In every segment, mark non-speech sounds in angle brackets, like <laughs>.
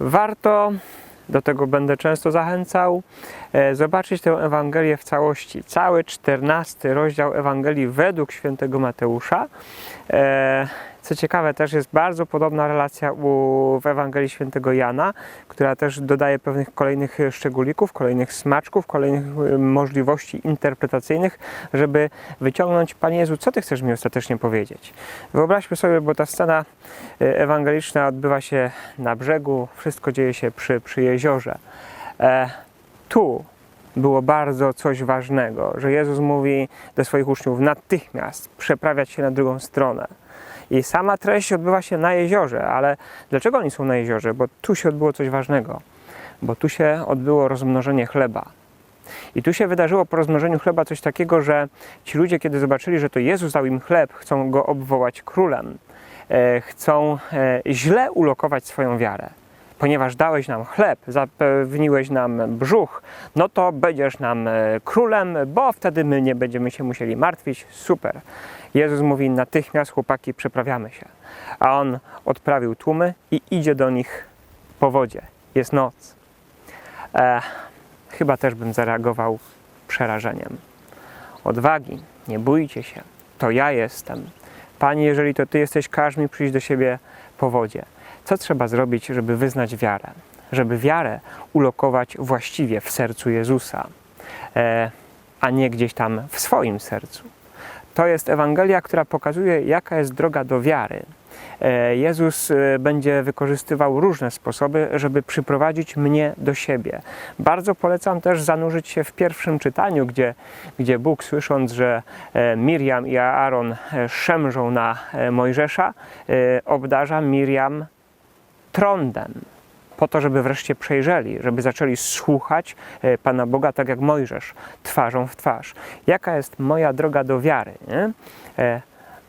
Warto, do tego będę często zachęcał, e, zobaczyć tę Ewangelię w całości. Cały 14 rozdział Ewangelii według świętego Mateusza. Co ciekawe, też jest bardzo podobna relacja u, w Ewangelii świętego Jana, która też dodaje pewnych kolejnych szczególików, kolejnych smaczków, kolejnych e, możliwości interpretacyjnych, żeby wyciągnąć, Panie Jezu, co Ty chcesz mi ostatecznie powiedzieć? Wyobraźmy sobie, bo ta scena e, ewangeliczna odbywa się na brzegu, wszystko dzieje się przy, przy jeziorze. E, tu było bardzo coś ważnego, że Jezus mówi do swoich uczniów natychmiast przeprawiać się na drugą stronę. I sama treść odbywa się na jeziorze, ale dlaczego oni są na jeziorze? Bo tu się odbyło coś ważnego, bo tu się odbyło rozmnożenie chleba. I tu się wydarzyło po rozmnożeniu chleba coś takiego, że ci ludzie, kiedy zobaczyli, że to Jezus dał im chleb, chcą go obwołać królem, e, chcą e, źle ulokować swoją wiarę. Ponieważ dałeś nam chleb, zapewniłeś nam brzuch, no to będziesz nam e, królem, bo wtedy my nie będziemy się musieli martwić. Super. Jezus mówi natychmiast, chłopaki, przeprawiamy się. A on odprawił tłumy i idzie do nich po wodzie. Jest noc. E, chyba też bym zareagował przerażeniem. Odwagi, nie bójcie się, to ja jestem. Panie, jeżeli to Ty jesteś, każ mi przyjść do siebie po wodzie. Co trzeba zrobić, żeby wyznać wiarę? Żeby wiarę ulokować właściwie w sercu Jezusa, e, a nie gdzieś tam w swoim sercu. To jest Ewangelia, która pokazuje, jaka jest droga do wiary. E, Jezus e, będzie wykorzystywał różne sposoby, żeby przyprowadzić mnie do siebie. Bardzo polecam też zanurzyć się w pierwszym czytaniu, gdzie, gdzie Bóg, słysząc, że Miriam i Aaron szemrzą na Mojżesza, obdarza Miriam trądem. Po to, żeby wreszcie przejrzeli, żeby zaczęli słuchać e, Pana Boga tak jak Mojżesz, twarzą w twarz. Jaka jest moja droga do wiary? Nie? E,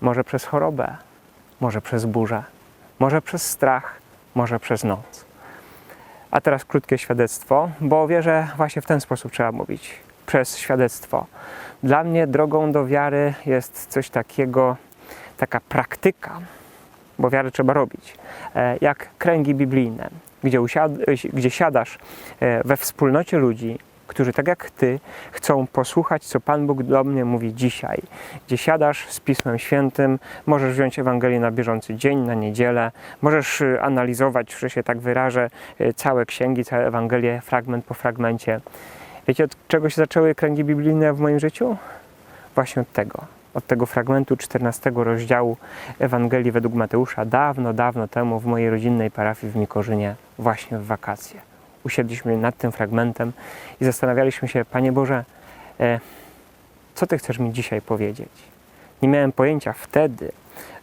może przez chorobę, może przez burzę, może przez strach, może przez noc. A teraz krótkie świadectwo, bo wierzę właśnie w ten sposób trzeba mówić. Przez świadectwo. Dla mnie drogą do wiary jest coś takiego, taka praktyka, bo wiarę trzeba robić, e, jak kręgi biblijne, gdzie, usiad- gdzie siadasz e, we wspólnocie ludzi, którzy tak jak ty chcą posłuchać, co Pan Bóg do mnie mówi dzisiaj. Gdzie siadasz z Pismem Świętym, możesz wziąć Ewangelię na bieżący dzień, na niedzielę, możesz analizować, że się tak wyrażę, całe księgi, całe Ewangelie, fragment po fragmencie. Wiecie, od czego się zaczęły kręgi biblijne w moim życiu? Właśnie od tego. Od tego fragmentu 14 rozdziału Ewangelii według Mateusza, dawno, dawno temu w mojej rodzinnej parafii w Mikorzynie, właśnie w wakacje. Usiedliśmy nad tym fragmentem i zastanawialiśmy się, Panie Boże, e, co Ty chcesz mi dzisiaj powiedzieć? Nie miałem pojęcia wtedy,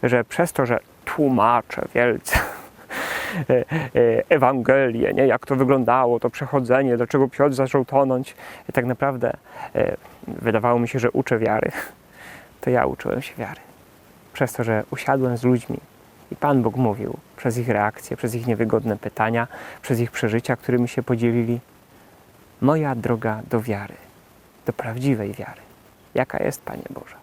że przez to, że tłumaczę wielce <laughs> e, e, Ewangelię, nie? jak to wyglądało, to przechodzenie, dlaczego Piotr zaczął tonąć, tak naprawdę wydawało mi się, że uczę wiary. To ja uczyłem się wiary. Przez to, że usiadłem z ludźmi i Pan Bóg mówił przez ich reakcje, przez ich niewygodne pytania, przez ich przeżycia, którymi się podzielili. Moja droga do wiary, do prawdziwej wiary. Jaka jest, Panie Boże?